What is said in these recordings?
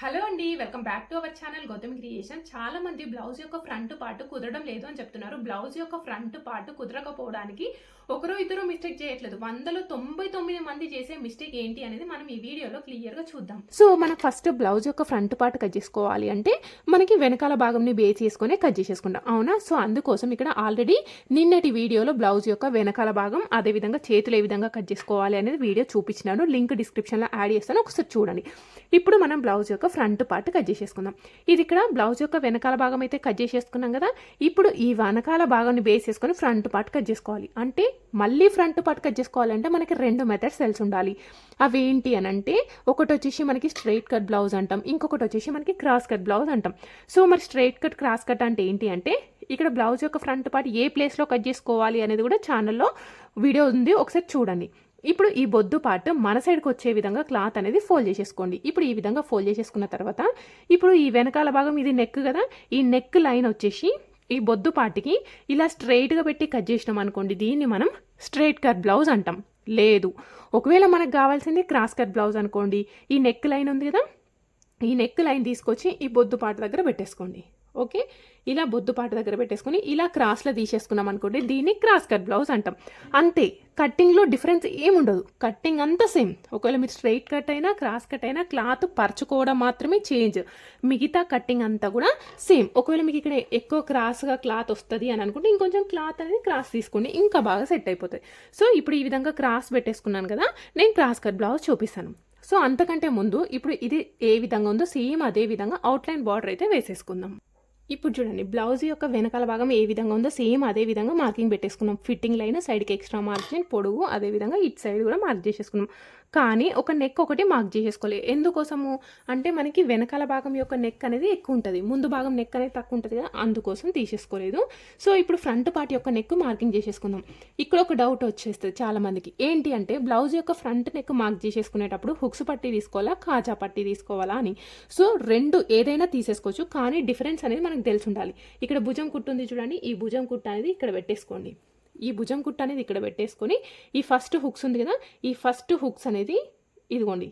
Hello అండి welcome back to our channel Gautami creation. చాలా మంది బ్లౌజ్ యొక్క ఫ్రంట్ పార్ట్ కుదరడం లేదు అని చెప్తున్నారు. బ్లౌజ్ యొక్క ఫ్రంట్ పార్ట్ కుదరకపోవడానికి ఒకరో ఇద్దరు మిస్టేక్ చేయట్లేదు. వందలో తొంభై తొమ్మిది మంది చేసే మిస్టేక్ ఏంటి అనేది మనం ఈ వీడియోలో క్లియర్గా చూద్దాం. సో మనం ఫస్ట్ బ్లౌజ్ యొక్క ఫ్రంట్ పార్ట్ కట్ చేసుకోవాలి అంటే మనకి వెనకాల భాగంని బేస్ చేసుకుని కట్ చేసేసుకుంటాం. అవునా? సో అందుకోసం ఇక్కడ ఆల్రెడీ నిన్నటి వీడియోలో బ్లౌజ్ యొక్క వెనకాల భాగం అదే విధంగా చేతులు ఏ విధంగా కట్ చేసుకోవాలి అనేది వీడియో చూపించినాను. లింక్ డిస్క్రిప్షన్లో యాడ్ చేస్తాను. ఒకసారి చూడండి. ఇప్పుడు మనం బ్లౌజ్ యొక్క ఫ్రంట్ పార్ట్ కట్ చేసేసుకుందాం. ఇది ఇక్కడ బ్లౌజ్ యొక్క వెనకాల భాగం అయితే కట్ చేసేసుకున్నాం కదా. ఇప్పుడు ఈ వెనకాల భాగాన్ని బేస్ చేసుకొని ఫ్రంట్ పార్ట్ కట్ చేసుకోవాలి. అంటే మళ్ళీ ఫ్రంట్ పార్ట్ కట్ చేసుకోవాలంటే మనకి రెండు మెథడ్స్ తెలిసి ఉండాలి. అవి ఏంటి అని అంటే ఒకటి వచ్చేసి మనకి స్ట్రైట్ కట్ బ్లౌజ్ అంటాం. ఇంకొకటి వచ్చేసి మనకి క్రాస్ కట్ బ్లౌజ్ అంటాం. సో మరి స్ట్రైట్ కట్ క్రాస్ కట్ అంటే ఏంటి అంటే ఇక్కడ బ్లౌజ్ యొక్క ఫ్రంట్ పార్ట్ ఏ ప్లేస్లో కట్ చేసుకోవాలి అనేది కూడా ఛానల్లో వీడియో ఉంది. ఒకసారి చూడండి. ఇప్పుడు ఈ బొద్దు పార్ట్ మన సైడ్కి వచ్చే విధంగా క్లాత్ అనేది ఫోల్డ్ చేసేసుకోండి. ఇప్పుడు ఈ విధంగా ఫోల్డ్ చేసేసుకున్న తర్వాత ఇప్పుడు ఈ వెనకాల భాగం ఇది నెక్ కదా ఈ నెక్ లైన్ వచ్చేసి ఈ బొద్దు పార్ట్కి ఇలా స్ట్రైట్గా పెట్టి కట్ చేసినాం అనుకోండి దీన్ని మనం స్ట్రైట్ కట్ బ్లౌజ్ అంటాం. లేదు. ఒకవేళ మనకు కావాల్సింది క్రాస్ కట్ బ్లౌజ్ అనుకోండి ఈ నెక్ లైన్ ఉంది కదా ఈ నెక్ లైన్ తీసుకొచ్చి ఈ బొద్దు పాట దగ్గర పెట్టేసుకోండి. ఓకే? ఇలా బొద్దుపాటు దగ్గర పెట్టేసుకుని ఇలా క్రాస్లో తీసేసుకున్నాం అనుకోండి దీన్ని క్రాస్ కట్ బ్లౌజ్ అంటాం. అంతే కట్టింగ్లో డిఫరెన్స్ ఏముండదు. కట్టింగ్ అంతా సేమ్ ఒకవేళ మీరు స్ట్రైట్ కట్ అయినా క్రాస్ కట్ అయినా క్లాత్ పరచుకోవడం మాత్రమే చేంజ్ మిగతా కట్టింగ్ అంతా కూడా సేమ్ ఒకవేళ మీకు ఇక్కడ ఎక్కువ క్రాస్గా క్లాత్ వస్తుంది అని అనుకుంటే ఇంకొంచెం క్లాత్ అనేది క్రాస్ తీసుకోండి ఇంకా బాగా సెట్ అయిపోతుంది సో ఇప్పుడు ఈ విధంగా క్రాస్ పెట్టేసుకున్నాను కదా నేను క్రాస్ కట్ బ్లౌజ్ చూపిస్తాను. సో అంతకంటే ముందు ఇప్పుడు ఇది ఏ విధంగా ఉందో సేమ్ అదే విధంగా అవుట్లైన్ బార్డర్ అయితే వేసేసుకుందాం. ఇప్పుడు చూడండి బ్లౌజ్ యొక్క వెనకాల భాగం ఏ విధంగా ఉందో సేమ్ అదే విధంగా మార్కింగ్ పెట్టేసుకున్నాం. ఫిట్టింగ్ లైన్ సైడ్కి ఎక్స్ట్రా మార్జిన్ పొడుగు అదే విధంగా ఇటు సైడ్ కూడా మార్క్ చేసేసుకున్నాం. కానీ ఒక నెక్ ఒకటి మార్క్ చేసేసుకోవాలి. ఎందుకోసము? అంటే మనకి వెనకాల భాగం యొక్క నెక్ అనేది ఎక్కువ ఉంటుంది. ముందు భాగం నెక్ అనేది తక్కువ ఉంటుంది కదా అందుకోసం తీసేసుకోలేదు. సో ఇప్పుడు ఫ్రంట్ పార్ట్ యొక్క నెక్ మార్కింగ్ చేసేసుకుందాం. ఇక్కడ ఒక డౌట్ వచ్చేస్తుంది చాలా మందికి ఏంటి అంటే బ్లౌజ్ యొక్క ఫ్రంట్ నెక్ మార్క్ చేసేసుకునేటప్పుడు హుక్స్ పట్టి తీసుకోవాలా కాజా పట్టి తీసుకోవాలా అని. సో రెండు ఏదైనా తీసేసుకోవచ్చు కానీ డిఫరెన్స్ అనేది మనకు తెలిసి ఉండాలి. ఇక్కడ భుజం కుట్టు ఉంది చూడండి. ఈ భుజం కుట్టు అనేది ఇక్కడ పెట్టేసుకోండి. ఈ భుజం కుట్టు అనేది ఇక్కడ పెట్టేసుకొని ఈ ఫస్ట్ హుక్స్ ఉంది కదా ఈ ఫస్ట్ హుక్స్ అనేది ఇదిగోండి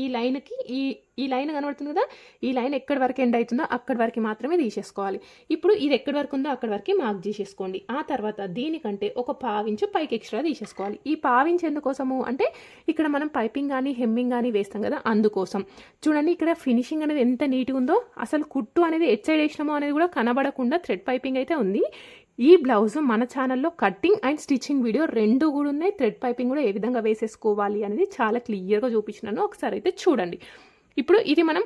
ఈ లైన్కి ఈ ఈ లైన్ కనబడుతుంది కదా ఈ లైన్ ఎక్కడి వరకు ఎండ్ అవుతుందో అక్కడి వరకు మాత్రమే తీసేసుకోవాలి. ఇప్పుడు ఇది ఎక్కడి వరకు ఉందో అక్కడి వరకు మార్క్ చేసేసుకోండి ఆ తర్వాత దీనికంటే ఒక పావించు పైకి ఎక్స్ట్రా తీసేసుకోవాలి. ఈ పావించు ఎందుకోసము అంటే ఇక్కడ మనం పైపింగ్ కానీ హెమ్మింగ్ కానీ వేస్తాం కదా అందుకోసం. చూడండి ఇక్కడ ఫినిషింగ్ అనేది ఎంత నీట్గా ఉందో అసలు కుట్టు అనేది ఎట్ సైడ్ వేసినామో అనేది కూడా కనబడకుండా థ్రెడ్ పైపింగ్ అయితే ఉంది. ఈ బ్లౌజ్ మన ఛానల్లో కటింగ్ అండ్ స్టిచ్చింగ్ వీడియో రెండు కూడా ఉన్నాయి. థ్రెడ్ పైపింగ్ కూడా ఏ విధంగా వేసేసుకోవాలి అనేది చాలా క్లియర్గా చూపించినాను. ఒకసారి అయితే చూడండి. ఇప్పుడు ఇది మనం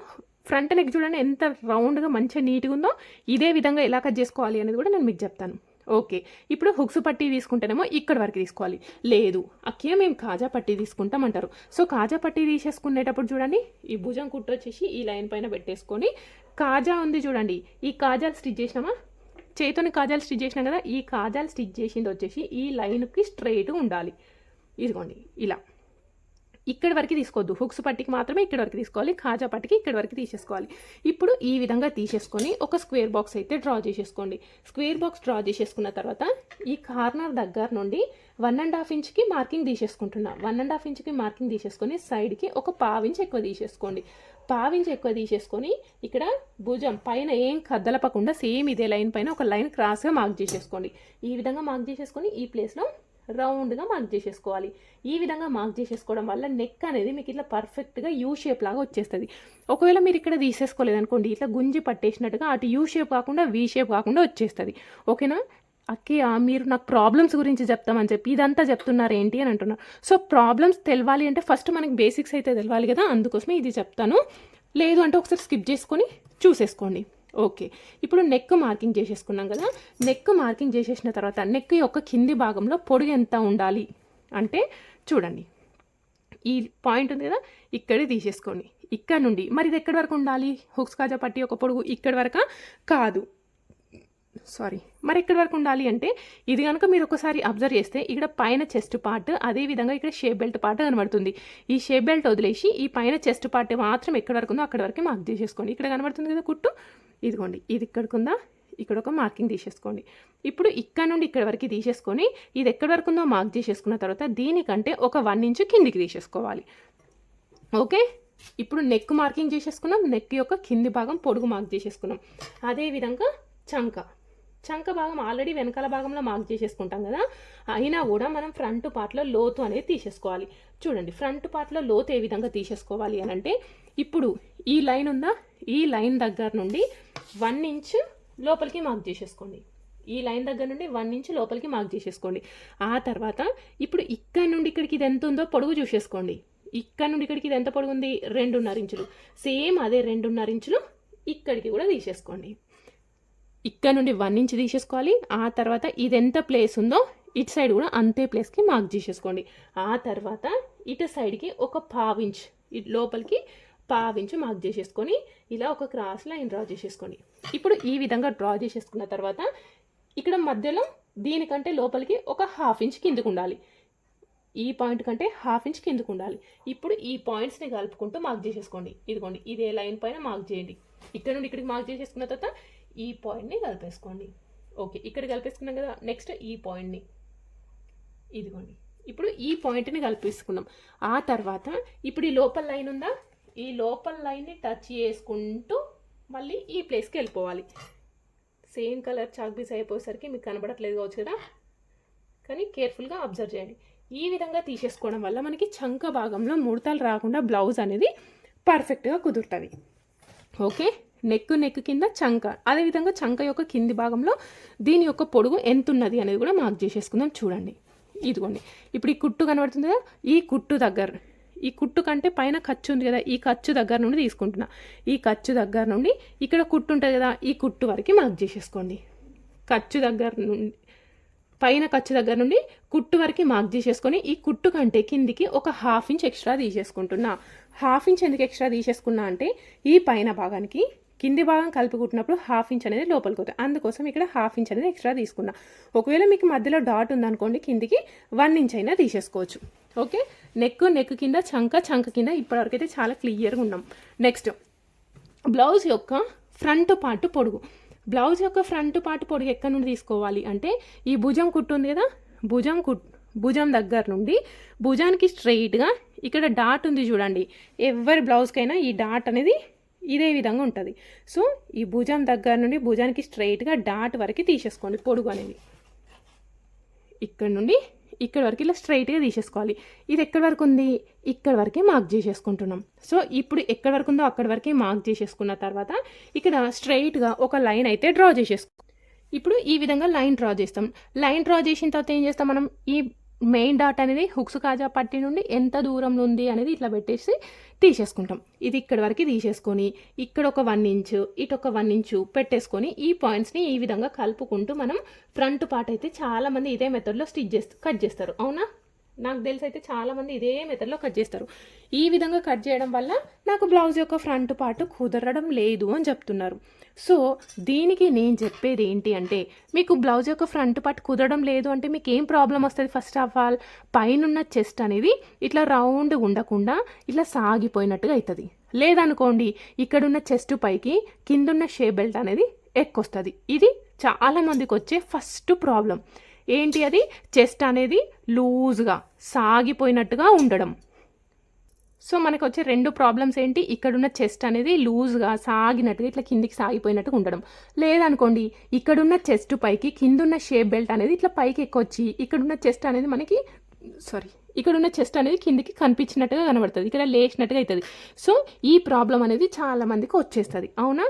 ఫ్రంట్ నెక్ చూడండి ఎంత రౌండ్గా మంచిగా నీట్గా ఉందో ఇదే విధంగా ఎలా కట్ చేసుకోవాలి అనేది కూడా నేను మీకు చెప్తాను. ఓకే. ఇప్పుడు హుక్స్ పట్టి తీసుకుంటేనేమో ఇక్కడ వరకు తీసుకోవాలి. లేదు అక్కే మేము కాజా పట్టి తీసుకుంటాం అంటారు. సో కాజా పట్టి తీసేసుకునేటప్పుడు చూడండి ఈ భుజం కుట్టు వచ్చేసి ఈ లైన్ పైన పెట్టేసుకొని కాజా ఉంది చూడండి. ఈ కాజా స్టిచ్ చేసినామా? చేతిని కాజాలు స్టిచ్ చేసిన కదా ఈ కాజాలు స్టిచ్ చేసింది వచ్చేసి ఈ లైన్కి స్ట్రైట్ ఉండాలి. ఇదిగోండి ఇలా. ఇక్కడి వరకు తీసుకోవద్దు. హుక్స్ పట్టికి మాత్రమే ఇక్కడి వరకు తీసుకోవాలి కాజా పట్టికి ఇక్కడి వరకు తీసేసుకోవాలి. ఇప్పుడు ఈ విధంగా తీసేసుకొని ఒక స్క్వేర్ బాక్స్ అయితే డ్రా చేసేసుకోండి. స్క్వేర్ బాక్స్ డ్రా చేసేసుకున్న తర్వాత ఈ కార్నర్ దగ్గర నుండి వన్ అండ్ హాఫ్ ఇంచ్కి మార్కింగ్ తీసేసుకుంటున్నా. వన్ అండ్ హాఫ్ ఇంచ్కి మార్కింగ్ తీసేసుకొని సైడ్కి ఒక పావించి ఎక్కువ తీసేసుకోండి. పావించి ఎక్కువ తీసేసుకొని ఇక్కడ భుజం పైన ఏం కదలపకుండా సేమ్ ఇదే లైన్ పైన ఒక లైన్ క్రాస్గా మార్క్ చేసేసుకోండి. ఈ విధంగా మార్క్ చేసేసుకొని ఈ ప్లేస్లో రౌండ్గా మార్క్ చేసేసుకోవాలి. ఈ విధంగా మార్క్ చేసేసుకోవడం వల్ల నెక్ అనేది మీకు ఇట్లా పర్ఫెక్ట్గా యూ షేప్ లాగా వచ్చేస్తుంది. ఒకవేళ మీరు ఇక్కడ తీసేసుకోలేదనుకోండి ఇట్లా గుంజి పట్టేసినట్టుగా అటు యూ షేప్ కాకుండా వీ షేప్ కాకుండా వచ్చేస్తుంది. ఓకేనా? అక్కే మీరు నాకు ప్రాబ్లమ్స్ గురించి చెప్తామని చెప్పి ఇదంతా చెప్తున్నారు ఏంటి అని అంటున్నారు సో ప్రాబ్లమ్స్ తెలవాలి అంటే ఫస్ట్ మనకి బేసిక్స్ అయితే తెలవాలి కదా అందుకోసమే ఇది చెప్తాను. లేదు అంటే ఒకసారి స్కిప్ చేసుకొని చూసేసుకోండి. ఓకే ఇప్పుడు నెక్ మార్కింగ్ చేసేసుకున్నాం కదా. నెక్ మార్కింగ్ చేసేసిన తర్వాత నెక్ యొక్క కింది భాగంలో పొడుగు ఎంత ఉండాలి అంటే చూడండి. ఈ పాయింట్ ఉంది కదా ఇక్కడే తీసేసుకోండి. ఇక్కడ నుండి. మరి ఇది ఎక్కడి వరకు ఉండాలి? హుక్స్ కాజా పట్టి ఒక పొడుగు ఇక్కడి వరకు? కాదు. సారీ మరి ఎక్కడి వరకు ఉండాలి అంటే ఇది కనుక మీరు ఒకసారి అబ్జర్వ్ చేస్తే ఇక్కడ పైన చెస్ట్ పార్ట్ అదేవిధంగా ఇక్కడ షేప్ బెల్ట్ పార్ట్ కనబడుతుంది. ఈ షేప్ బెల్ట్ వదిలేసి ఈ పైన చెస్ట్ పార్ట్ మాత్రం ఎక్కడి వరకు ఉందో అక్కడి వరకు మార్క్ చేసేసుకోండి ఇక్కడ కనబడుతుంది కదా కుట్టు? ఇదిగోండి. ఇది ఇక్కడికి ఉందా? ఇక్కడ ఒక మార్కింగ్ తీసేసుకోండి. ఇప్పుడు ఇక్కడ నుండి ఇక్కడ వరకు తీసేసుకొని ఇది ఎక్కడి వరకు ఉందో మార్క్ చేసేసుకున్న తర్వాత దీనికంటే ఒక వన్ ఇంచు కిందికి తీసేసుకోవాలి. ఓకే ఇప్పుడు నెక్ మార్కింగ్ చేసేసుకున్నాం. నెక్ యొక్క కింది భాగం పొడుగు మార్క్ చేసేసుకున్నాం అదేవిధంగా చంక. చంక భాగం ఆల్రెడీ వెనకాల భాగంలో మార్క్ చేసేసుకుంటాం కదా. అయినా కూడా మనం ఫ్రంట్ పార్ట్లో లోతు అనేది తీసేసుకోవాలి. చూడండి ఫ్రంట్ పార్ట్లో లోతు ఏ విధంగా తీసేసుకోవాలి అని అంటే ఇప్పుడు ఈ లైన్ ఉందా? ఈ లైన్ దగ్గర నుండి వన్ ఇంచ్ లోపలికి మార్క్ చేసేసుకోండి. ఈ లైన్ దగ్గర నుండి వన్ ఇంచ్ లోపలికి మార్క్ చేసేసుకోండి. ఆ తర్వాత ఇప్పుడు ఇక్కడ నుండి ఇక్కడికి ఇది ఎంత ఉందో పొడుగు చూసేసుకోండి. ఇక్కడ నుండి ఇక్కడికి ఇది ఎంత పొడుగు ఉంది రెండున్నర ఇంచులు. సేమ్ అదే రెండున్నర ఇంచులు ఇక్కడికి కూడా తీసేసుకోండి. ఇక్కడ నుండి వన్ ఇంచ్ తీసేసుకోవాలి. ఆ తర్వాత ఇది ఎంత ప్లేస్ ఉందో ఇటు సైడ్ కూడా అంతే ప్లేస్కి మార్క్ చేసేసుకోండి. ఆ తర్వాత ఇటు సైడ్కి ఒక పావించ్ ఇటు లోపలికి పావించ్ మార్క్ చేసేసుకొని ఇలా ఒక క్రాస్ లైన్ డ్రా చేసేసుకోండి. ఇప్పుడు ఈ విధంగా డ్రా చేసేసుకున్న తర్వాత ఇక్కడ మధ్యలో దీనికంటే లోపలికి ఒక హాఫ్ ఇంచ్ కిందకు ఉండాలి. ఈ పాయింట్ కంటే హాఫ్ ఇంచ్ కిందకు ఉండాలి. ఇప్పుడు ఈ పాయింట్స్ని కలుపుకుంటూ మార్క్ చేసేసుకోండి. ఇదిగోండి ఇదే లైన్ పైన మార్క్ చేయండి. ఇక్కడ నుండి ఇక్కడికి మార్క్ చేసేసుకున్న తర్వాత ఈ పాయింట్ని కలిపేసుకోండి. ఓకే ఇక్కడ కలిపేసుకున్నాం కదా నెక్స్ట్ ఈ పాయింట్ని ఇదిగోండి. ఇప్పుడు ఈ పాయింట్ని కలిపేసుకున్నాం. ఆ తర్వాత ఇప్పుడు ఈ లోపల లైన్ ఉందా? ఈ లోపల లైన్ని టచ్ చేసుకుంటూ మళ్ళీ ఈ ప్లేస్కి వెళ్ళిపోవాలి. సేమ్ కలర్ చాక్పీస్ అయిపోయేసరికి మీకు కనబడట్లేదు కావచ్చు కదా? కానీ కేర్ఫుల్గా అబ్జర్వ్ చేయండి. ఈ విధంగా తీసేసుకోవడం వల్ల మనకి చంక భాగంలో ముడతలు రాకుండా బ్లౌజ్ అనేది పర్ఫెక్ట్గా కుదురుతుంది. ఓకే నెక్ నెక్ కింద చంక. అదేవిధంగా చంక యొక్క కింది భాగంలో దీని యొక్క పొడుగు ఎంత ఉన్నది అనేది కూడా మార్క్ చేసేసుకుందాం చూడండి. ఇదిగోండి. ఇప్పుడు ఈ కుట్టు కనబడుతుంది కదా? ఈ కుట్టు దగ్గర. ఈ కుట్టు కంటే పైన ఖర్చు ఉంది కదా? ఈ ఖర్చు దగ్గర నుండి తీసుకుంటున్నా. ఈ ఖర్చు దగ్గర నుండి ఇక్కడ కుట్టు ఉంటుంది కదా? ఈ కుట్టు వరకు మార్క్ చేసేసుకోండి. ఖర్చు దగ్గర నుండి పైన ఖర్చు దగ్గర నుండి కుట్టు వరకు మార్క్ చేసేసుకొని ఈ కుట్టు కంటే కిందికి ఒక హాఫ్ ఇంచ్ ఎక్స్ట్రా తీసేసుకుంటున్నా. హాఫ్ ఇంచ్ ఎందుకు ఎక్స్ట్రా తీసేసుకున్నా అంటే ఈ పైన భాగానికి కింది భాగం కలుపుకుంటున్నప్పుడు హాఫ్ ఇంచ్ అనేది లోపలికి పోతుంది అందుకోసం ఇక్కడ హాఫ్ ఇంచ్ అనేది ఎక్స్ట్రా తీసుకున్నా. ఒకవేళ మీకు మధ్యలో డాట్ ఉందనుకోండి కిందికి వన్ ఇంచ్ అయినా తీసేసుకోవచ్చు. ఓకే నెక్ నెక్ కింద చంక చంక కింద ఇప్పటివరకు అయితే చాలా క్లియర్గా ఉన్నాం. నెక్స్ట్ బ్లౌజ్ యొక్క ఫ్రంట్ పార్ట్ పొడుగు. బ్లౌజ్ యొక్క ఫ్రంట్ పార్ట్ పొడుగు ఎక్కడి నుండి తీసుకోవాలి అంటే ఈ భుజం కుట్టు ఉంది కదా? భుజం కుట్ భుజం దగ్గర నుండి భుజానికి స్ట్రెయిట్గా ఇక్కడ డాట్ ఉంది చూడండి. ఎవరి బ్లౌజ్కైనా ఈ డాట్ అనేది ఇదే విధంగా ఉంటుంది. సో ఈ భుజం దగ్గర నుండి భుజానికి స్ట్రైట్గా డాట్ వరకు తీసేసుకోండి పొడుగు అనేది. ఇక్కడ నుండి ఇక్కడ వరకు ఇలా స్ట్రైట్గా తీసేసుకోవాలి. ఇది ఎక్కడి వరకు ఉంది? ఇక్కడ వరకే మార్క్ చేసేసుకుంటున్నాం. సో ఇప్పుడు ఎక్కడి వరకు ఉందో అక్కడి వరకే మార్క్ చేసేసుకున్న తర్వాత ఇక్కడ స్ట్రైట్గా ఒక లైన్ అయితే డ్రా చేసేసుకో. ఇప్పుడు ఈ విధంగా లైన్ డ్రా చేస్తాం. లైన్ డ్రా చేసిన తర్వాత ఏం చేస్తాం మనం? ఈ మెయిన్ డాట్ అనేది హుక్స్ కాజా పట్టి నుండి ఎంత దూరంలో ఉంది అనేది ఇట్లా పెట్టేసి తీసేసుకుంటాం. ఇది ఇక్కడ వరకు తీసేసుకొని ఇక్కడ ఒక వన్ ఇంచు ఇటు ఒక వన్ ఇంచు పెట్టేసుకొని ఈ పాయింట్స్ని ఈ విధంగా కలుపుకుంటూ మనం ఫ్రంట్ పార్ట్ అయితే చాలామంది ఇదే మెథడ్లో స్టిచ్ చేస్తారు కట్ చేస్తారు. అవునా? నాకు తెలిసి అయితే చాలామంది ఇదే మెథడ్లో కట్ చేస్తారు. ఈ విధంగా కట్ చేయడం వల్ల నాకు బ్లౌజ్ యొక్క ఫ్రంట్ పార్ట్ కుదరడం లేదు అని చెప్తున్నారు. సో దీనికి నేను చెప్పేది ఏంటి అంటే మీకు బ్లౌజ్ యొక్క ఫ్రంట్ పార్ట్ కుదరడం లేదు అంటే మీకు ఏం ప్రాబ్లం వస్తుంది ఫస్ట్ ఆఫ్ ఆల్? పైనున్న చెస్ట్ అనేది ఇట్లా రౌండ్ ఉండకుండా ఇట్లా సాగిపోయినట్టుగా అవుతుంది లేదనుకోండి ఇక్కడున్న చెస్ట్ పైకి కిందున్న షే బెల్ట్ అనేది ఎక్కువస్తుంది. ఇది చాలా మందికి వచ్చే ఫస్ట్ ప్రాబ్లం. ఏంటి అది? చెస్ట్ అనేది లూజ్గా సాగిపోయినట్టుగా ఉండడం. సో మనకు వచ్చే రెండు ప్రాబ్లమ్స్ ఏంటి? ఇక్కడున్న చెస్ట్ అనేది లూజ్గా సాగినట్టుగా ఇట్లా కిందికి సాగిపోయినట్టుగా ఉండడం. లేదనుకోండి ఇక్కడున్న చెస్ట్ పైకి కిందున్న షేప్ బెల్ట్ అనేది ఇట్లా పైకి ఎక్కొచ్చి ఇక్కడున్న చెస్ట్ అనేది మనకి సారీ ఇక్కడున్న చెస్ట్ అనేది కిందికి కనిపించినట్టుగా కనబడుతుంది. ఇక్కడ లేచినట్టుగా అవుతుంది సో ఈ ప్రాబ్లం అనేది చాలామందికి వచ్చేస్తుంది. అవునా?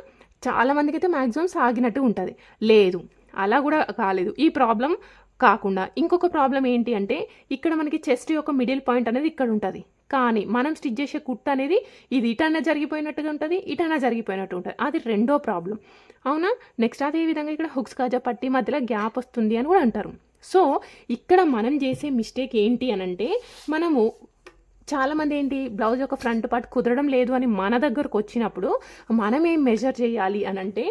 చాలా మందికి అయితే మ్యాక్సిమం సాగినట్టు ఉంటుంది. లేదు అలా కూడా కాలేదు. ఈ ప్రాబ్లం కాకుండా ఇంకొక ప్రాబ్లం ఏంటి అంటే ఇక్కడ మనకి చెస్ట్ యొక్క మిడిల్ పాయింట్ అనేది ఇక్కడ ఉంటుంది. కానీ మనం స్టిచ్ చేసే కుట్టు అనేది ఇది ఇటన్నా జరిగిపోయినట్టుగా ఉంటుంది ఇటన్నా జరిగిపోయినట్టు ఉంటుంది. అది రెండో ప్రాబ్లం అవునా? నెక్స్ట్ అదే విధంగా ఇక్కడ హుక్స్ కాజా పట్టి మధ్యలో గ్యాప్ వస్తుంది అని కూడా అంటారు. సో ఇక్కడ మనం చేసే మిస్టేక్ ఏంటి అని అంటే మనము చాలామంది ఏంటి బ్లౌజ్ యొక్క ఫ్రంట్ పార్ట్ కుదరడం లేదు అని మన దగ్గరకు వచ్చినప్పుడు మనం ఏం మెజర్ చేయాలి అని అంటే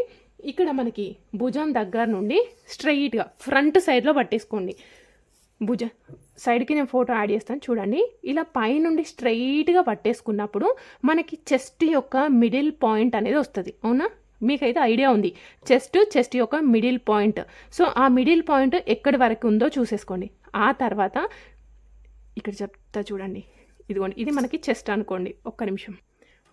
ఇక్కడ మనకి భుజం దగ్గర నుండి స్ట్రైట్గా ఫ్రంట్ సైడ్లో పట్టేసుకోండి. భుజ సైడ్కి నేను ఫోటో యాడ్ చేస్తాను చూడండి. ఇలా పైనుండి స్ట్రైట్గా పట్టేసుకున్నప్పుడు మనకి చెస్ట్ యొక్క మిడిల్ పాయింట్ అనేది వస్తుంది అవునా? మీకైతే ఐడియా ఉంది. చెస్ట్ చెస్ట్ యొక్క మిడిల్ పాయింట్. సో ఆ మిడిల్ పాయింట్ ఎక్కడి వరకు ఉందో చూసేసుకోండి. ఆ తర్వాత ఇక్కడ చెప్తా చూడండి. ఇదిగోండి ఇది మనకి చెస్ట్ అనుకోండి. ఒక్క నిమిషం.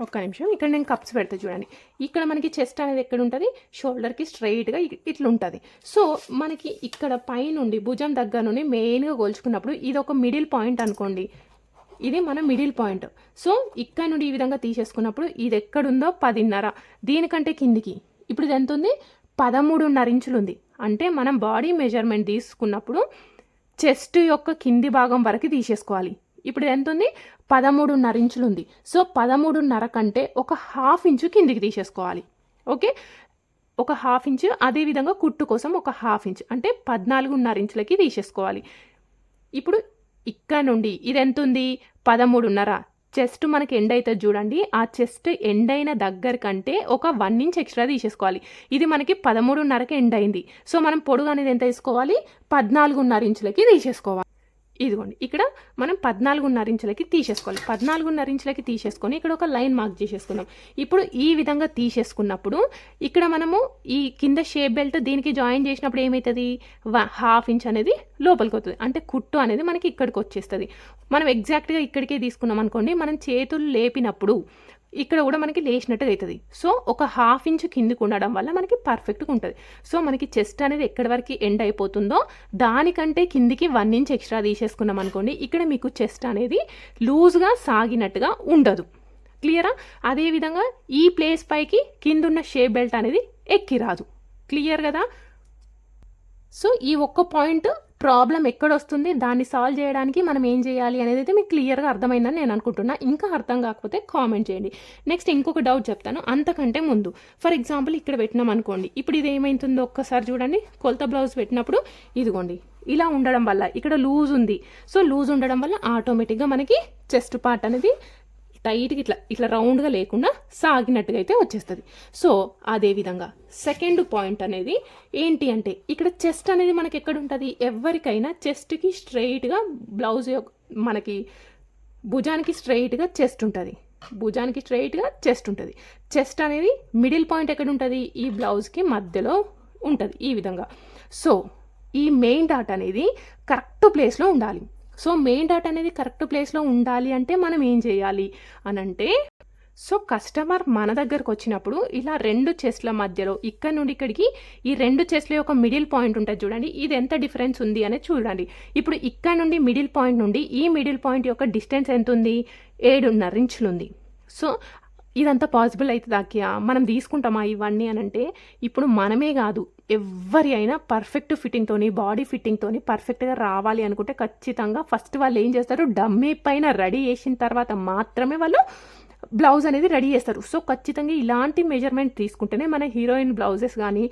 ఒక్క నిమిషం. ఇక్కడ నేను కప్స్ పెడతా చూడండి. ఇక్కడ మనకి చెస్ట్ అనేది ఎక్కడ ఉంటుంది షోల్డర్కి స్ట్రైట్గా ఇట్లా ఉంటుంది సో మనకి ఇక్కడ పైనుండి భుజం దగ్గర నుండి మెయిన్గా కొలుచుకున్నప్పుడు ఇది ఒక మిడిల్ పాయింట్ అనుకోండి. ఇది మన మిడిల్ పాయింట్ సో ఇక్కడ నుండి ఈ విధంగా తీసేసుకున్నప్పుడు ఇది ఎక్కడుందో? పదిన్నర. దీనికంటే కిందికి. ఇప్పుడు ఇది ఎంత ఉంది పదమూడున్నర ఇంచులు ఉంది అంటే మనం బాడీ మెజర్మెంట్ తీసుకున్నప్పుడు చెస్ట్ యొక్క కింది భాగం వరకు తీసేసుకోవాలి. ఇప్పుడు ఎంత ఉంది పదమూడున్నర ఇంచులు ఉంది సో పదమూడున్నర కంటే ఒక హాఫ్ ఇంచు కిందికి తీసేసుకోవాలి. ఓకే? ఒక హాఫ్ ఇంచు అదేవిధంగా కుట్టు కోసం ఒక హాఫ్ ఇంచ్. అంటే పద్నాలుగున్నర ఇంచులకి తీసేసుకోవాలి. ఇప్పుడు ఇక్కడ నుండి ఇది ఎంత ఉంది పదమూడున్నర. చెస్ట్ మనకి ఎండ్ అవుతుంది చూడండి. ఆ చెస్ట్ ఎండ్ అయిన దగ్గర కంటే ఒక వన్ ఇంచ్ ఎక్స్ట్రా తీసేసుకోవాలి. ఇది మనకి పదమూడున్నరకి ఎండ్ అయింది. సో మనం పొడుగు అనేది ఎంత తీసుకోవాలి? పద్నాలుగున్నర ఇంచులకి తీసేసుకోవాలి. ఇదిగోండి ఇక్కడ మనం పద్నాలుగున్నర ఇంచులకి తీసేసుకోవాలి. పద్నాలుగున్నర ఇంచులకి తీసేసుకొని ఇక్కడ ఒక లైన్ మార్క్ చేసేసుకున్నాం ఇప్పుడు ఈ విధంగా తీసేసుకున్నప్పుడు ఇక్కడ మనము ఈ కింద షేప్ బెల్ట్ దీనికి జాయిన్ చేసినప్పుడు ఏమవుతుంది హాఫ్ ఇంచ్ అనేది లోపలికి వస్తుంది. అంటే కుట్టు అనేది మనకి ఇక్కడికి వచ్చేస్తుంది. మనం ఎగ్జాక్ట్గా ఇక్కడికే తీసుకున్నాం అనుకోండి మనం చేతులు లేపినప్పుడు ఇక్కడ కూడా మనకి లేచినట్టుగా అవుతుంది. సో ఒక హాఫ్ ఇంచ్ కిందికి ఉండడం వల్ల మనకి పర్ఫెక్ట్గా ఉంటుంది. సో మనకి చెస్ట్ అనేది ఎక్కడి వరకు ఎండ్ అయిపోతుందో దానికంటే కిందికి వన్ ఇంచ్ ఎక్స్ట్రా తీసేసుకున్నాం అనుకోండి ఇక్కడ మీకు చెస్ట్ అనేది లూజ్గా సాగినట్టుగా ఉండదు. క్లియరా? అదేవిధంగా ఈ ప్లేస్ పైకి కిందున్న షేప్ బెల్ట్ అనేది ఎక్కిరాదు క్లియర్ కదా? సో ఈ ఒక్క పాయింట్ ప్రాబ్లం ఎక్కడ వస్తుంది దాన్ని సాల్వ్ చేయడానికి మనం ఏం చేయాలి అనేది అయితే మీకు క్లియర్గా అర్థమైందని నేను అనుకుంటున్నా. ఇంకా అర్థం కాకపోతే కామెంట్ చేయండి. నెక్స్ట్ ఇంకొక డౌట్ చెప్తాను. అంతకంటే ముందు ఫర్ ఎగ్జాంపుల్ ఇక్కడ పెట్టినాం అనుకోండి. ఇప్పుడు ఇది ఏమైతుందో ఒక్కసారి చూడండి. కొలత బ్లౌజ్ పెట్టినప్పుడు ఇదిగోండి. ఇలా ఉండడం వల్ల ఇక్కడ లూజ్ ఉంది. సో లూజ్ ఉండడం వల్ల ఆటోమేటిక్గా మనకి చెస్ట్ పార్ట్ అనేది టైట్గా ఇట్లా ఇట్లా రౌండ్గా లేకుండా సాగినట్టుగా అయితే వచ్చేస్తుంది. సో అదేవిధంగా సెకండ్ పాయింట్ అనేది ఏంటి అంటే ఇక్కడ చెస్ట్ అనేది మనకి ఎక్కడ ఉంటుంది ఎవరికైనా చెస్ట్కి స్ట్రైట్గా బ్లౌజ్ మనకి భుజానికి స్ట్రైట్గా చెస్ట్ ఉంటుంది. భుజానికి స్ట్రైట్గా చెస్ట్ ఉంటుంది. చెస్ట్ అనేది మిడిల్ పాయింట్ ఎక్కడ ఉంటుంది ఈ బ్లౌజ్కి మధ్యలో ఉంటుంది ఈ విధంగా. సో ఈ మెయిన్ డాట్ అనేది కరెక్ట్ ప్లేస్లో ఉండాలి. సో మెయిన్ డాట్ అనేది కరెక్ట్ ప్లేస్లో ఉండాలి అంటే మనం ఏం చేయాలి అని అంటే సో కస్టమర్ మన దగ్గరకు వచ్చినప్పుడు ఇలా రెండు చెస్ల మధ్యలో ఇక్కడ నుండి ఇక్కడికి ఈ రెండు చెస్ల యొక్క మిడిల్ పాయింట్ ఉంటుంది చూడండి ఇది ఎంత డిఫరెన్స్ ఉంది అనేది చూడండి. ఇప్పుడు ఇక్కడ నుండి మిడిల్ పాయింట్ నుండి ఈ మిడిల్ పాయింట్ యొక్క డిస్టెన్స్ ఎంత ఉంది? ఏడున్నర ఇంచులు ఉంది. సో ఇదంతా పాసిబుల్ అవుతుంది అక్కియా? మనం తీసుకుంటామా ఇవన్నీ అని అంటే ఇప్పుడు మనమే కాదు ఎవరి అయినా పర్ఫెక్ట్ ఫిట్టింగ్తోని బాడీ ఫిట్టింగ్తోని పర్ఫెక్ట్గా రావాలి అనుకుంటే ఖచ్చితంగా ఫస్ట్ వాళ్ళు ఏం చేస్తారు? డమ్మీ పైన రెడీ చేసిన తర్వాత మాత్రమే వాళ్ళు బ్లౌజ్ అనేది రెడీ చేస్తారు. సో ఖచ్చితంగా ఇలాంటి మెజర్మెంట్ తీసుకుంటేనే మన హీరోయిన్ బ్లౌజెస్ కానీ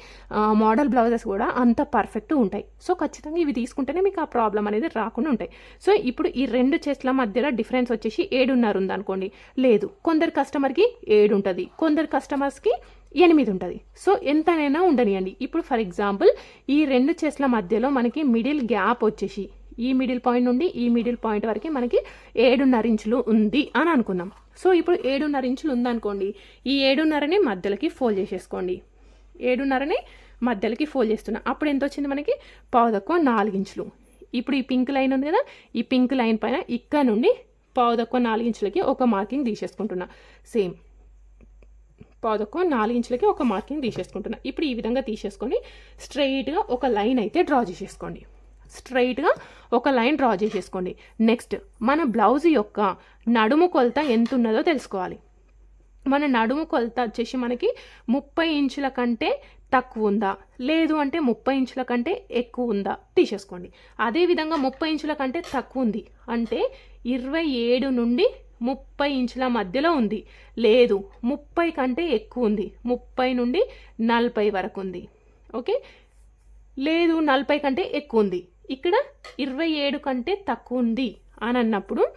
మోడల్ బ్లౌజెస్ కూడా అంత పర్ఫెక్ట్ ఉంటాయి. సో ఖచ్చితంగా ఇవి తీసుకుంటేనే మీకు ఆ ప్రాబ్లం అనేది రాకుండా ఉంటాయి. సో ఇప్పుడు ఈ రెండు చెస్ట్ల మధ్యలో డిఫరెన్స్ వచ్చేసి ఏడున్నర ఉందనుకోండి లేదు కొందరు కస్టమర్కి ఏడు ఉంటుంది కొందరు కస్టమర్స్కి ఎనిమిది ఉంటుంది సో ఎంతనైనా ఉండనియండి. ఇప్పుడు ఫర్ ఎగ్జాంపుల్ ఈ రెండు చెస్ల మధ్యలో మనకి మిడిల్ గ్యాప్ వచ్చేసి ఈ మిడిల్ పాయింట్ నుండి ఈ మిడిల్ పాయింట్ వరకు మనకి ఏడున్నర ఇంచులు ఉంది అని అనుకుందాం. సో ఇప్పుడు ఏడున్నర ఇంచులు ఉందనుకోండి ఈ ఏడున్నరని మధ్యలోకి ఫోల్డ్ చేసేసుకోండి. ఏడున్నరని మధ్యలోకి ఫోల్డ్ చేస్తున్నాం అప్పుడు ఎంత వచ్చింది మనకి? పావు తక్కువ నాలుగు ఇంచులు. ఇప్పుడు ఈ పింక్ లైన్ ఉంది కదా ఈ పింక్ లైన్ పైన ఇక్కడ నుండి పావు తక్కువ నాలుగు ఇంచులకి ఒక మార్కింగ్ తీసేసుకుంటున్నా. సేమ్. పావు నాలుగు ఇంచులకి ఒక మార్కింగ్ తీసేసుకుంటున్నాను ఇప్పుడు ఈ విధంగా తీసేసుకొని స్ట్రైట్గా ఒక లైన్ అయితే డ్రా చేసేసుకోండి. స్ట్రైట్గా ఒక లైన్ డ్రా చేసేసుకోండి. నెక్స్ట్ మన బ్లౌజ్ యొక్క నడుము కొలత ఎంత ఉన్నదో తెలుసుకోవాలి. మన నడుము కొలత వచ్చేసి మనకి ముప్పై ఇంచుల కంటే తక్కువ ఉందా? లేదు అంటే ముప్పై ఇంచుల కంటే ఎక్కువ ఉందా? తీసేసుకోండి. అదేవిధంగా ముప్పై ఇంచుల కంటే తక్కువ ఉంది అంటే ఇరవై ఏడు నుండి ముప్పై ఇంచుల మధ్యలో ఉంది. లేదు ముప్పై కంటే ఎక్కువ ఉంది. ముప్పై నుండి నలభై వరకు ఉంది. ఓకే? లేదు నలభై కంటే ఎక్కువ ఉంది. ఇక్కడ ఇరవై ఏడు కంటే తక్కువ ఉంది అని అన్నప్పుడు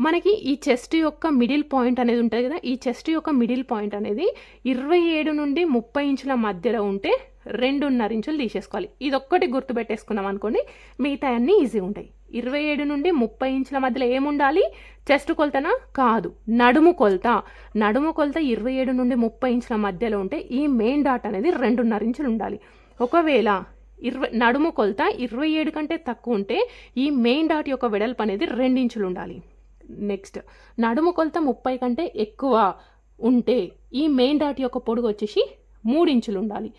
మనకి ఈ చెస్ట్ యొక్క మిడిల్ పాయింట్ అనేది ఉంటుంది కదా? ఈ చెస్ట్ యొక్క మిడిల్ పాయింట్ అనేది ఇరవై ఏడు నుండి ముప్పై ఇంచుల మధ్యలో ఉంటే రెండున్నర ఇంచులు తీసేసుకోవాలి. ఇది ఒక్కటి గుర్తుపెట్టేసుకున్నాం అనుకోండి. మిగతా అన్నీ ఈజీ ఉంటాయి. ఇరవై ఏడు నుండి ముప్పై ఇంచుల మధ్యలో ఏముండాలి? చెస్ట్ కొలతనా? కాదు. నడుము కొలత. నడుము కొలత ఇరవై ఏడు నుండి ముప్పై ఇంచుల మధ్యలో ఉంటే ఈ మెయిన్ డాట్ అనేది రెండున్నర ఇంచులు ఉండాలి. ఒకవేళ ఇరవై నడుము కొలత ఇరవై ఏడు కంటే తక్కువ ఉంటే ఈ మెయిన్ డాట్ యొక్క వెడల్పు అనేది రెండించులు ఉండాలి. నెక్స్ట్ నడుము కొలత ముప్పై కంటే ఎక్కువ ఉంటే ఈ మెయిన్ డాట్ యొక్క పొడుగు వచ్చేసి మూడు ఇంచులు ఉండాలి.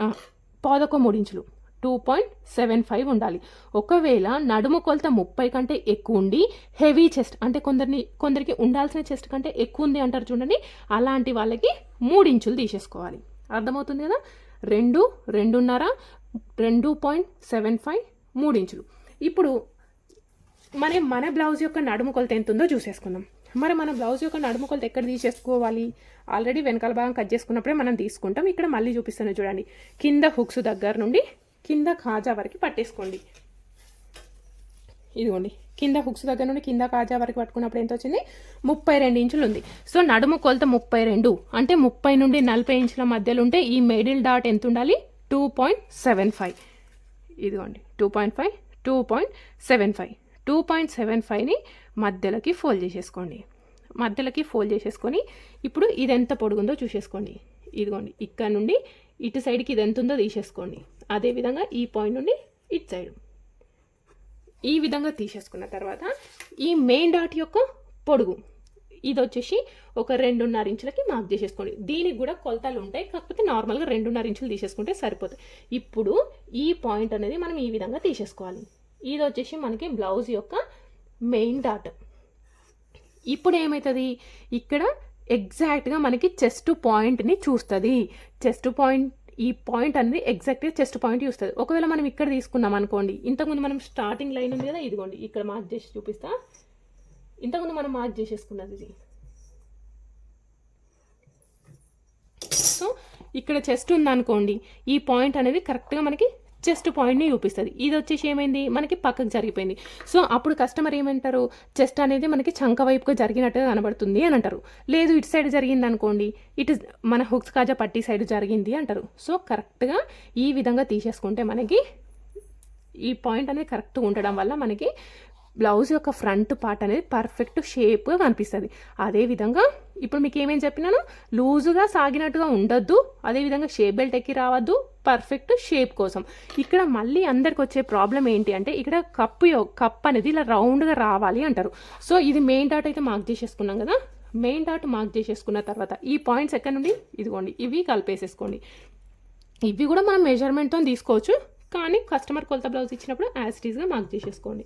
ఆ, పాదొక మూడు ఇంచులు. టూ పాయింట్ సెవెన్ ఫైవ్ ఉండాలి. ఒకవేళ నడుము కొలత ముప్పై కంటే ఎక్కువ ఉండి హెవీ చెస్ట్ అంటే కొందరిని కొందరికి ఉండాల్సిన చెస్ట్ కంటే ఎక్కువ ఉంది అంటారు చూడండి అలాంటి వాళ్ళకి మూడు ఇంచులు తీసేసుకోవాలి. అర్థమవుతుంది కదా? రెండు రెండున్నర రెండు పాయింట్ సెవెన్ ఫైవ్ మూడు ఇంచులు ఇప్పుడు మరి మన బ్లౌజ్ యొక్క నడుము కొలత ఎంత ఉందో చూసేసుకుందాం. మరి మన బ్లౌజ్ యొక్క నడుము కొలత ఎక్కడ తీసేసుకోవాలి? ఆల్రెడీ వెనకాల భాగం కట్ చేసుకున్నప్పుడే మనం తీసుకుంటాం. ఇక్కడ మళ్ళీ చూపిస్తాను చూడండి. కింద హుక్స్ దగ్గర నుండి కింద కాజా వరకు పట్టేసుకోండి. ఇదిగోండి కింద హుక్స్ దగ్గర నుండి కింద కాజా వరకు పట్టుకున్నప్పుడు ఎంత వచ్చింది? ముప్పై రెండు ఇంచులు ఉంది. సో నడుము కొలత ముప్పై రెండు. అంటే ముప్పై నుండి నలభై ఇంచుల మధ్యలో ఉంటే ఈ మిడిల్ డాట్ ఎంత ఉండాలి? Two point seven five. ఇదిగోండి two point five two point seven five. Two point seven ఫైవ్ని మధ్యలోకి ఫోల్డ్ చేసేసుకోండి. మధ్యలోకి ఫోల్డ్ చేసేసుకొని ఇప్పుడు ఇది ఎంత పొడుగుందో చూసేసుకోండి. ఇదిగోండి ఇక్కడ నుండి ఇటు సైడ్కి ఇది ఎంత ఉందో తీసేసుకోండి. అదేవిధంగా ఈ పాయింట్ నుండి ఇటు సైడ్ ఈ విధంగా తీసేసుకున్న తర్వాత ఈ మెయిన్ డాట్ యొక్క పొడుగు. ఇది వచ్చేసి ఒక రెండున్నర ఇంచులకి మార్క్ చేసేసుకోండి. దీనికి కూడా కొలతలు ఉంటాయి. కాకపోతే నార్మల్గా రెండున్నర ఇంచులు తీసేసుకుంటే సరిపోతుంది ఇప్పుడు ఈ పాయింట్ అనేది మనం ఈ విధంగా తీసేసుకోవాలి. ఇది వచ్చేసి మనకి బ్లౌజ్ యొక్క మెయిన్ డాట్ ఇప్పుడు ఏమవుతుంది ఇక్కడ ఎగ్జాక్ట్గా మనకి చెస్ట్ పాయింట్ని చూస్తుంది. చెస్ట్ పాయింట్ ఈ పాయింట్ అనేది ఎగ్జాక్ట్గా చెస్ట్ పాయింట్ చూస్తుంది. ఒకవేళ మనం ఇక్కడ తీసుకున్నాం అనుకోండి ఇంతకుముందు మనం స్టార్టింగ్ లైన్ ఉంది కదా ఇదిగోండి ఇక్కడ మార్క్ చేసి చూపిస్తా. ఇంతకుముందు మనం మార్క్ చేసేసుకున్నది ఇది. సో ఇక్కడ చెస్ట్ ఉందనుకోండి ఈ పాయింట్ అనేది కరెక్ట్గా మనకి చెస్ట్ పాయింట్ని చూపిస్తుంది. ఇది వచ్చేసి ఏమైంది? మనకి పక్కకు జరిగిపోయింది. సో అప్పుడు కస్టమర్ ఏమంటారు? చెస్ట్ అనేది మనకి చంక వైపుగా జరిగినట్టుగా కనబడుతుంది అని అంటారు. లేదు ఇటు సైడ్ జరిగింది అనుకోండి. ఇటు మన హుక్స్ కాజా పట్టి సైడ్ జరిగింది అంటారు. సో కరెక్ట్గా ఈ విధంగా తీసేసుకుంటే మనకి ఈ పాయింట్ అనేది కరెక్ట్గా ఉండడం వల్ల మనకి బ్లౌజ్ యొక్క ఫ్రంట్ పార్ట్ అనేది పర్ఫెక్ట్ షేప్గా కనిపిస్తుంది. అదేవిధంగా ఇప్పుడు మీకు ఏమేమి చెప్పినాను? లూజుగా సాగినట్టుగా ఉండొద్దు. అదేవిధంగా షేప్ బెల్ట్ ఎక్కి రావద్దు. పర్ఫెక్ట్ షేప్ కోసం. ఇక్కడ మళ్ళీ అందరికి వచ్చే ప్రాబ్లం ఏంటి అంటే ఇక్కడ కప్పు కప్ అనేది ఇలా రౌండ్గా రావాలి అంటారు. సో ఇది మెయిన్ డాట్ అయితే మార్క్ చేసేసుకున్నాం కదా. మెయిన్ డాట్ మార్క్ చేసేసుకున్న తర్వాత ఈ పాయింట్స్ ఎక్కడ నుండి? ఇదిగోండి ఇవి కలిపేసేసుకోండి. ఇవి కూడా మనం మెజర్మెంట్తో తీసుకోవచ్చు కానీ కస్టమర్ కొలత బ్లౌజ్ ఇచ్చినప్పుడు యాజ్ ఇట్ మార్క్ చేసేసుకోండి.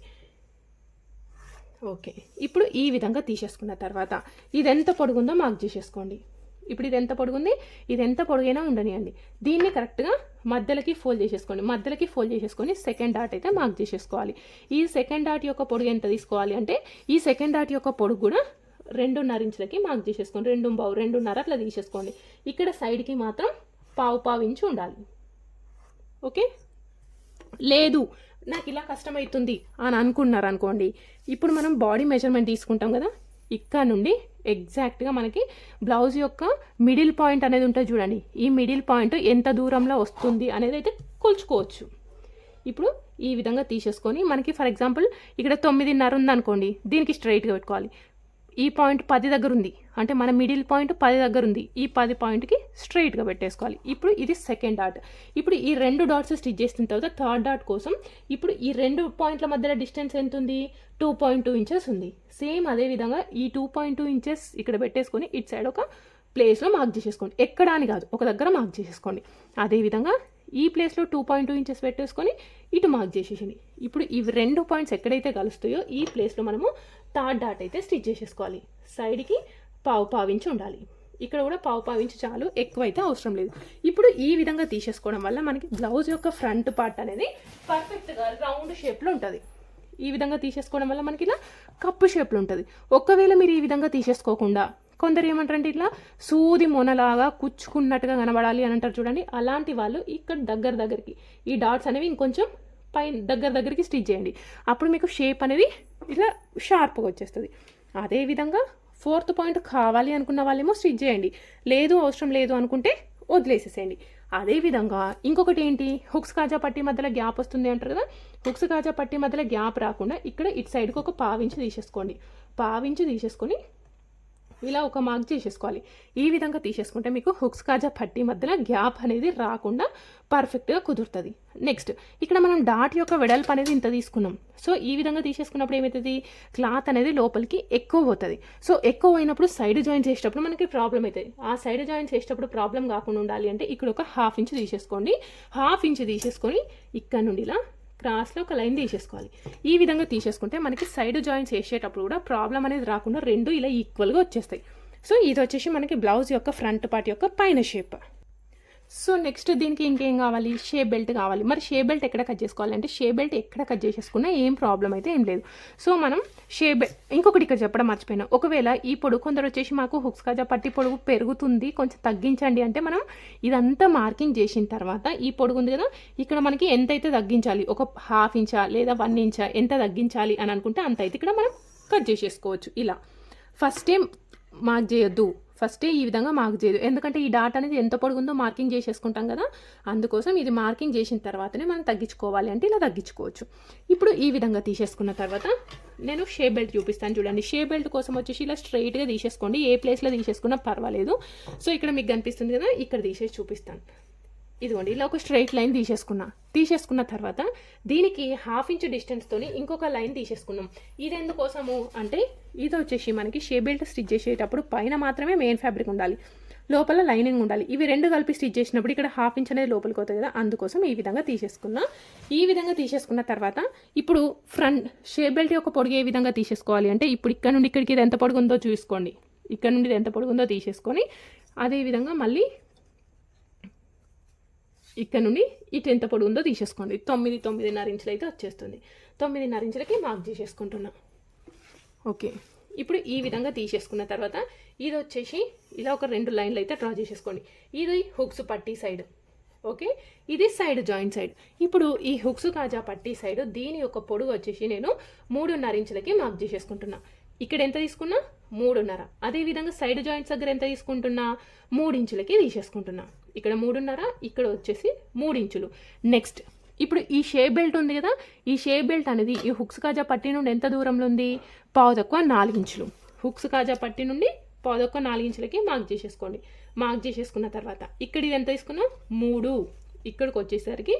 ఓకే ఇప్పుడు ఈ విధంగా తీసేసుకున్న తర్వాత ఇది ఎంత పొడుగుందో మార్క్ చేసేసుకోండి. ఇప్పుడు ఇది ఎంత పొడుగుంది? ఇది ఎంత పొడుగైనా ఉండనియండి. దీన్ని కరెక్ట్గా మధ్యలోకి ఫోల్డ్ చేసేసుకోండి. మధ్యలోకి ఫోల్డ్ చేసేసుకొని సెకండ్ డాట్ అయితే మార్క్ చేసేసుకోవాలి. ఈ సెకండ్ డాట్ యొక్క పొడుగు ఎంత తీసుకోవాలి అంటే ఈ సెకండ్ డాట్ యొక్క పొడుగు కూడా రెండున్నర ఇంచులకి మార్క్ చేసేసుకోండి. రెండు బావు రెండున్నర అట్లా తీసేసుకోండి. ఇక్కడ సైడ్కి మాత్రం పావు పావు ఇంచు ఉండాలి. ఓకే? లేదు నాకు ఇలా కష్టమవుతుంది అని అనుకున్నారు అనుకోండి ఇప్పుడు మనం బాడీ మెజర్మెంట్ తీసుకుంటాం కదా ఇక్కడ నుండి ఎగ్జాక్ట్గా మనకి బ్లౌజ్ యొక్క మిడిల్ పాయింట్ అనేది ఉంటుంది చూడండి. ఈ మిడిల్ పాయింట్ ఎంత దూరంలో వస్తుంది అనేది అయితే కొలుచుకోవచ్చు. ఇప్పుడు ఈ విధంగా తీసేసుకొని మనకి ఫర్ ఎగ్జాంపుల్ ఇక్కడ తొమ్మిదిన్నర ఉందనుకోండి దీనికి స్ట్రైట్గా పెట్టుకోవాలి. ఈ పాయింట్ పది దగ్గర ఉంది అంటే మన మిడిల్ పాయింట్ పది దగ్గర ఉంది ఈ పది పాయింట్కి స్ట్రైట్గా పెట్టేసుకోవాలి. ఇప్పుడు ఇది సెకండ్ డాట్. ఇప్పుడు ఈ రెండు డాట్స్ స్టిచ్ చేసిన తర్వాత థర్డ్ డాట్ కోసం ఇప్పుడు ఈ రెండు పాయింట్ల మధ్యలో డిస్టెన్స్ ఎంత ఉంది టూ పాయింట్ టూ ఇంచెస్ ఉంది. సేమ్ అదే విధంగా ఈ టూ పాయింట్ టూ ఇంచెస్ ఇక్కడ పెట్టేసుకొని ఇటు సైడ్ ఒక ప్లేస్లో మార్క్ చేసేసుకోండి. ఎక్కడ అని కాదు. ఒక దగ్గర మార్క్ చేసేసుకోండి. అదేవిధంగా ఈ ప్లేస్లో టూ పాయింట్ టూ ఇంచెస్ పెట్టేసుకొని ఇటు మార్క్ చేసేసింది ఇప్పుడు ఇవి రెండు పాయింట్స్ ఎక్కడైతే కలుస్తాయో ఈ ప్లేస్లో మనము థర్డ్ డాట్ అయితే స్టిచ్ చేసేసుకోవాలి. సైడ్కి పావు పావించి ఉండాలి. ఇక్కడ కూడా పావు పావించి చాలు ఎక్కువైతే అవసరం లేదు. ఇప్పుడు ఈ విధంగా తీసేసుకోవడం వల్ల మనకి బ్లౌజ్ యొక్క ఫ్రంట్ పార్ట్ అనేది పర్ఫెక్ట్గా రౌండ్ షేప్లో ఉంటుంది. ఈ విధంగా తీసేసుకోవడం వల్ల మనకి ఇలా కప్పు షేప్లో ఉంటుంది. ఒకవేళ మీరు ఈ విధంగా తీసేసుకోకుండా కొందరు ఏమంటారంటే ఇట్లా సూది మొనలాగా కుచ్చుకున్నట్టుగా కనబడాలి అని అంటారు చూడండి. అలాంటి వాళ్ళు ఇక్కడ దగ్గర దగ్గరికి ఈ డాట్స్ అనేవి ఇంకొంచెం పైన దగ్గర దగ్గరికి స్టిచ్ చేయండి. అప్పుడు మీకు షేప్ అనేది ఇలా షార్ప్గా వచ్చేస్తుంది. అదేవిధంగా ఫోర్త్ పాయింట్ కావాలి అనుకున్న వాళ్ళేమో స్టిచ్ చేయండి. లేదు అవసరం లేదు అనుకుంటే వదిలేసేసేయండి. అదేవిధంగా ఇంకొకటి ఏంటి? హుక్స్ కాజా పట్టి మధ్యలో గ్యాప్ వస్తుంది అంటారు కదా? హుక్స్ కాజా పట్టి మధ్యలో గ్యాప్ రాకుండా ఇక్కడ ఇటు సైడ్కి ఒక పావించి తీసేసుకోండి. పావించి తీసేసుకొని ఇలా ఒక మార్క్ చేసేసుకోవాలి. ఈ విధంగా తీసేసుకుంటే మీకు హుక్స్ కాజా పట్టీ మధ్యలో గ్యాప్ అనేది రాకుండా పర్ఫెక్ట్గా కుదురుతుంది. నెక్స్ట్ ఇక్కడ మనం డాట్ యొక్క వెడల్పు అనేది ఇంత తీసుకున్నాం. సో ఈ విధంగా తీసేసుకున్నప్పుడు ఏమవుతుంది? క్లాత్ అనేది లోపలికి ఎక్కువ పోతుంది. సో ఎక్కువ అయినప్పుడు సైడ్ జాయిన్ చేసేటప్పుడు మనకి ప్రాబ్లం అవుతుంది. ఆ సైడ్ జాయిన్ చేసేటప్పుడు ప్రాబ్లం కాకుండా ఉండాలి అంటే ఇక్కడ ఒక హాఫ్ ఇంచ్ తీసేసుకోండి. హాఫ్ ఇంచ్ తీసేసుకొని ఇక్కడ నుండి ఇలా క్రాస్లో ఒక లైన్ తీసేసుకోవాలి. ఈ విధంగా తీసేసుకుంటే మనకి సైడ్ జాయింట్స్ వేసేటప్పుడు కూడా ప్రాబ్లం అనేది రాకుండా రెండు ఇలా ఈక్వల్గా వచ్చేస్తాయి. సో ఇది వచ్చేసి మనకి బ్లౌజ్ యొక్క ఫ్రంట్ పార్ట్ యొక్క పైన షేప్. సో నెక్స్ట్ దీనికి ఇంకేం కావాలి? షే బెల్ట్ కావాలి. మరి షే బెల్ట్ ఎక్కడ కట్ చేసుకోవాలంటే షే బెల్ట్ ఎక్కడ కట్ చేసేసుకున్నా ఏం ప్రాబ్లం అయితే ఏం లేదు. సో మనం షే బెల్ట్ ఇంకొకటి ఇక్కడ చెప్పడం మర్చిపోయినా. ఒకవేళ ఈ పొడుగు కొందరు వచ్చేసి మాకు హుక్స్ కాజా పట్టి పొడుగు పెరుగుతుంది కొంచెం తగ్గించండి అంటే మనం ఇదంతా మార్కింగ్ చేసిన తర్వాత ఈ పొడుగు ఉంది కదా ఇక్కడ మనకి ఎంత అయితే తగ్గించాలి? ఒక హాఫ్ ఇంచా లేదా వన్ ఇంచా ఎంత తగ్గించాలి అని అనుకుంటే అంత అయితే ఇక్కడ మనం కట్ చేసేసుకోవచ్చు. ఇలా. ఫస్ట్ టైం మార్క్ చేయొద్దు? ఫస్టే ఈ విధంగా మార్క్ చేయదు. ఎందుకంటే ఈ డాట్ అనేది ఎంత పొడుగుందో మార్కింగ్ చేసేసుకుంటాం కదా అందుకోసం ఇది మార్కింగ్ చేసిన తర్వాతనే మనం తగ్గించుకోవాలి అంటే ఇలా తగ్గించుకోవచ్చు. ఇప్పుడు ఈ విధంగా తీసేసుకున్న తర్వాత నేను షే బెల్ట్ చూపిస్తాను చూడండి. షే బెల్ట్ కోసం వచ్చేసి ఇలా స్ట్రైట్గా తీసేసుకోండి. ఏ ప్లేస్లో తీసేసుకున్నా పర్వాలేదు. సో ఇక్కడ మీకు కనిపిస్తుంది కదా ఇక్కడ తీసేసి చూపిస్తాను. ఇదిగోండి ఇలా ఒక స్ట్రైట్ లైన్ తీసేసుకున్నా. తీసేసుకున్న తర్వాత దీనికి హాఫ్ ఇంచ్ డిస్టెన్స్తోని ఇంకొక లైన్ తీసేసుకున్నాం. ఇది ఎందుకోసము అంటే ఇది వచ్చేసి మనకి షే బెల్ట్ స్టిచ్ చేసేటప్పుడు పైన మాత్రమే మెయిన్ ఫ్యాబ్రిక్ ఉండాలి. లోపల లైనింగ్ ఉండాలి. ఇవి రెండు కలిపి స్టిచ్ చేసినప్పుడు ఇక్కడ హాఫ్ ఇంచ్ అనేది లోపలికి అవుతుంది కదా అందుకోసం ఈ విధంగా తీసేసుకున్నా. ఈ విధంగా తీసేసుకున్న తర్వాత ఇప్పుడు ఫ్రంట్ షే బెల్ట్ యొక్క పొడుగు ఏ విధంగా తీసేసుకోవాలి అంటే ఇప్పుడు ఇక్కడ నుండి ఇక్కడికి ఇది ఎంత పొడుగు ఉందో చూసుకోండి. ఇక్కడ నుండి ఇది ఎంత పొడుగు ఉందో తీసేసుకొని అదే విధంగా మళ్ళీ ఇక్కడ నుండి ఇటు ఎంత పొడి ఉందో తీసేసుకోండి. తొమ్మిది తొమ్మిదిన్నర ఇంచులు అయితే వచ్చేస్తుంది. తొమ్మిదిన్నర ఇంచులకి మార్క్ చేసేసుకుంటున్నా. ఓకే. ఇప్పుడు ఈ విధంగా తీసేసుకున్న తర్వాత ఇది వచ్చేసి ఇలా ఒక రెండు లైన్లు అయితే డ్రా చేసేసుకోండి. ఇది హుక్స్ పట్టీ సైడ్. ఓకే? ఇది సైడ్ జాయింట్ సైడ్. ఇప్పుడు ఈ హుక్స్ కాజా పట్టి సైడ్ దీని యొక్క పొడుగు వచ్చేసి నేను మూడున్నర ఇంచులకి మార్క్ చేసేసుకుంటున్నా. ఇక్కడ ఎంత తీసుకున్నా? మూడున్నర. అదేవిధంగా సైడ్ జాయింట్స్ దగ్గర ఎంత తీసుకుంటున్నా? మూడు ఇంచులకి తీసేసుకుంటున్నా. ఇక్కడ మూడున్నర ఇక్కడ వచ్చేసి మూడు ఇంచులు నెక్స్ట్ ఇప్పుడు ఈ షే బెల్ట్ ఉంది కదా ఈ షే బెల్ట్ అనేది ఈ హుక్స్ కాజా పట్టి నుండి ఎంత దూరంలో ఉంది? పావు తక్కువ నాలుగు ఇంచులు హుక్స్ కాజా పట్టి నుండి పావు తక్కువ నాలుగు ఇంచులకి మార్క్ చేసేసుకోండి. మార్క్ చేసేసుకున్న తర్వాత ఇక్కడ ఇది ఎంత తీసుకున్నాం? మూడు. ఇక్కడికి వచ్చేసరికి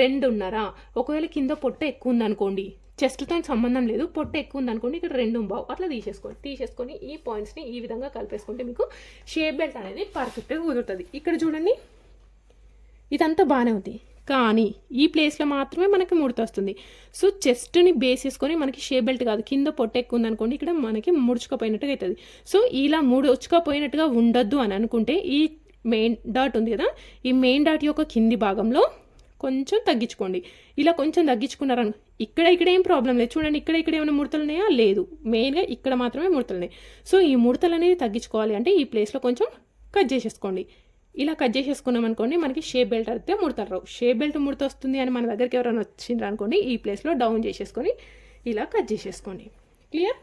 రెండున్నర. ఒకవేళ కింద పొట్ట ఎక్కువ ఉందనుకోండి చెస్ట్తో సంబంధం లేదు పొట్ట ఎక్కువ ఉందనుకోండి ఇక్కడ రెండు బావు అట్లా తీసేసుకోండి తీసేసుకొని ఈ పాయింట్స్ని ఈ విధంగా కలిపేసుకుంటే మీకు షేప్ బెల్ట్ అనేది పర్ఫెక్ట్గా కుదురుతుంది. ఇక్కడ చూడండి ఇదంతా బాగానే ఉంది. కానీ ఈ ప్లేస్లో మాత్రమే మనకి ముడత వస్తుంది. సో చెస్ట్ని బేస్ చేసుకొని మనకి షే బెల్ట్ కాదు. కింద పొట్ట ఎక్కువ ఉందనుకోండి ఇక్కడ మనకి ముడుచుకపోయినట్టుగా అవుతుంది సో ఇలా ముడుచుకపోయినట్టుగా ఉండొద్దు అని అనుకుంటే ఈ మెయిన్ డాట్ ఉంది కదా ఈ మెయిన్ డాట్ యొక్క కింది భాగంలో కొంచెం తగ్గించుకోండి. ఇలా కొంచెం తగ్గించుకున్నారను ఇక్కడ ఇక్కడ ఏం ప్రాబ్లం లేదు. చూడండి ఇక్కడ ఇక్కడ ఏమైనా ముడతలు ఉన్నాయా? లేదు. మెయిన్గా ఇక్కడ మాత్రమే ముడతలు ఉన్నాయి. సో ఈ ముడతలు అనేది తగ్గించుకోవాలి అంటే ఈ ప్లేస్లో కొంచెం కట్ చేసేసుకోండి. ఇలా కట్ చేసేసుకున్నాం అనుకోండి మనకి షేప్ బెల్ట్ అయితే ముడతలు రావు. షేప్ బెల్ట్ ముడత వస్తుంది అని మన దగ్గరికి ఎవరైనా వచ్చిండ్రు అనుకోండి ఈ ప్లేస్లో డౌన్ చేసేసుకొని ఇలా కట్ చేసేసుకోండి. క్లియర్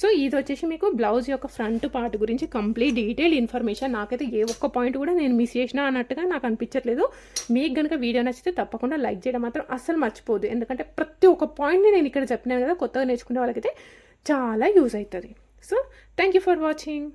సో ఇది వచ్చేసి మీకు బ్లౌజ్ యొక్క ఫ్రంట్ పార్ట్ గురించి కంప్లీట్ డీటెయిల్ ఇన్ఫర్మేషన్. నాకైతే ఏ ఒక్క పాయింట్ కూడా నేను మిస్ చేసినా అన్నట్టుగా నాకు అనిపించట్లేదు. మీకు కనుక వీడియో నచ్చితే తప్పకుండా లైక్ చేయడం మాత్రం అస్సలు మర్చిపోదు ఎందుకంటే ప్రతి ఒక్క పాయింట్ని నేను ఇక్కడ చెప్పినాను కదా కొత్తగా నేర్చుకునే వాళ్ళకైతే చాలా యూజ్ అవుతుంది. So thank you for watching